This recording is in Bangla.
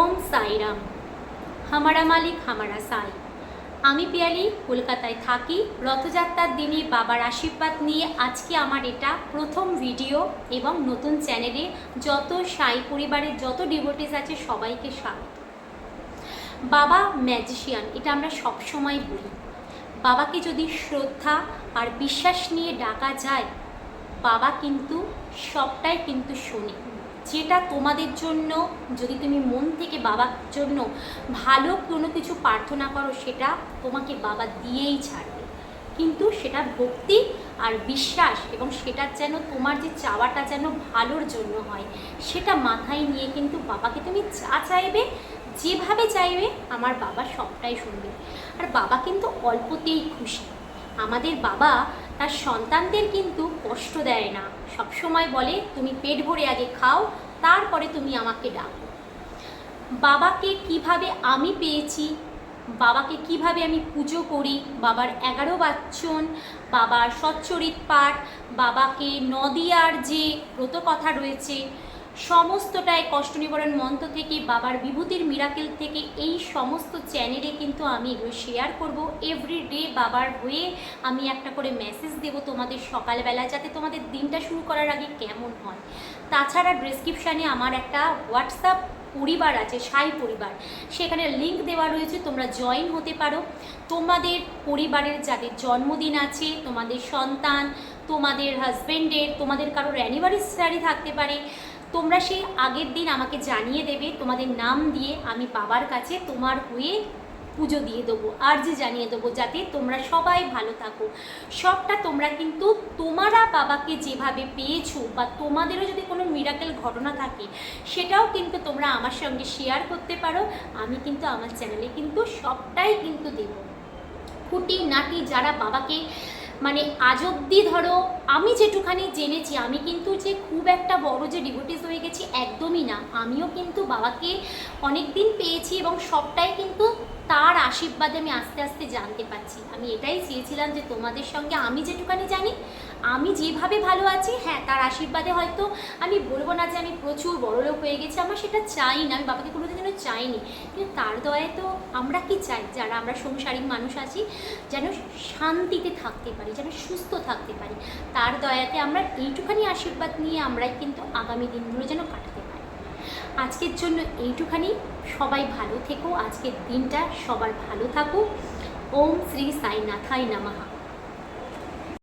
ওম সাইরাম। হামারা মালিক, হামারা সাই। আমি পিয়ালি, কলকাতায় থাকি। রথযাত্রার দিনে বাবার আশীর্বাদ নিয়ে আজকে আমার এটা প্রথম ভিডিও এবং নতুন চ্যানেলে যত সাই পরিবারের যত ডিভোটিস আছে সবাইকে স্বাগত। বাবা ম্যাজিশিয়ান এটা আমরা সবসময় বলি। বাবাকে যদি শ্রদ্ধা আর বিশ্বাস নিয়ে ডাকা যায় বাবা কিন্তু সবটাই কিন্তু শোনে। যেটা তোমাদের জন্য, যদি তুমি মন থেকে বাবার জন্য ভালো কোনো কিছু প্রার্থনা করো, সেটা তোমাকে বাবা দিয়েই ছাড়বে। কিন্তু সেটা ভক্তি আর বিশ্বাস এবং সেটার যেন তোমার যে চাওয়াটা যেন ভালোর জন্য হয়, সেটা মাথায় নিয়ে কিন্তু বাবাকে তুমি যা চাইবে, যেভাবে চাইবে, আমার বাবা সবটাই শুনবে। আর বাবা কিন্তু অল্পতেই খুশি। আমাদের বাবা তার সন্তানদের কিন্তু কষ্ট দেয় না। সবসময় বলে, তুমি পেট ভরে আগে খাও, তারপরে তুমি আমাকে ডাকো। বাবাকে কীভাবে আমি পেয়েছি, বাবাকে কীভাবে আমি পুজো করি, বাবার এগারো বাচ্চন, বাবার সচ্চরিত পাঠ, বাবাকে নদিয়ার যে ব্রত কথা রয়েছে সমস্তটাই কষ্ট নিবারণ মন্ত্র থেকে, বাবার বিভূতির মিরাকেল থেকে, এই সমস্ত চ্যানেলে কিন্তু আমি এগুলো শেয়ার করব। এভরি ডে বাবার হয়ে আমি একটা করে মেসেজ দেব তোমাদের সকালবেলা যাতে তোমাদের দিনটা শুরু করার আগে কেমন হয়। তাছাড়া ডেসক্রিপশানে আমার একটা হোয়াটসঅ্যাপ পরিবার আছে, সাই পরিবার। সেখানে লিংক দেওয়া রয়েছে, তোমরা জয়েন হতে পারো। তোমাদের পরিবারের যাদের জন্মদিন আছে, তোমাদের সন্তান, তোমাদের হাজব্যান্ডের তোমাদের কারোর অ্যানিভার্সারি থাকতে পারে। তোমরা সেই আগের দিন আমাকে জানিয়ে দেবে, তোমাদের নাম দিয়ে আমি বাবার কাছে তোমার হয়ে পুজো দিয়ে দেবো আর যে জানিয়ে দেবো যাতে তোমরা সবাই ভালো থাকো। সবটা তোমরা কিন্তু তোমারা বাবাকে যেভাবে পেয়েছ বা তোমাদেরও যদি কোনো মিরাকেল ঘটনা থাকে, সেটাও কিন্তু তোমরা আমার সঙ্গে শেয়ার করতে পারো। আমি কিন্তু আমার চ্যানেলে কিন্তু সবটাই কিন্তু দেবো। খুঁটি নাটি যারা বাবাকে মানে আজ অব্দি ধরো আমি যেটুখানি জেনেছি, আমি কিন্তু যে খুব একটা বড় যে ডিভোটিস হয়ে গেছি একদমই না। আমিও কিন্তু বাবাকে অনেক দিন পেয়েছি এবং সবটাই কিন্তু তার আশীর্বাদে আমি আস্তে আস্তে জানতে পারছি। আমি এটাই চেয়েছিলাম যে তোমাদের সঙ্গে আমি যেটুখানি জানি, আমি যেভাবে ভালো আছি হ্যাঁ তার আশীর্বাদে হয়তো আমি বলব না যে আমি প্রচুর বড়লোক হয়ে গেছি, আমার সেটা চাই না, আমি বাবাকে কোনোদিন যেন চাইনি। কিন্তু তার দয়ায় তো আমরা কি চাই? যারা আমরা সংসারিক মানুষ আছি, যেন শান্তিতে থাকতে পারি, যেন সুস্থ থাকতে পারি। তার দয়াতে আমরা এইটুখানি আশীর্বাদ নিয়ে আমরাই কিন্তু আগামী দিনগুলো যেন কাটাতে পারি। আজকের জন্য এইটুখানি। সবাই ভালো থেকো। আজকের দিনটা সবার ভালো থাকুক। ওম শ্রী সাইনাথাই নামাহা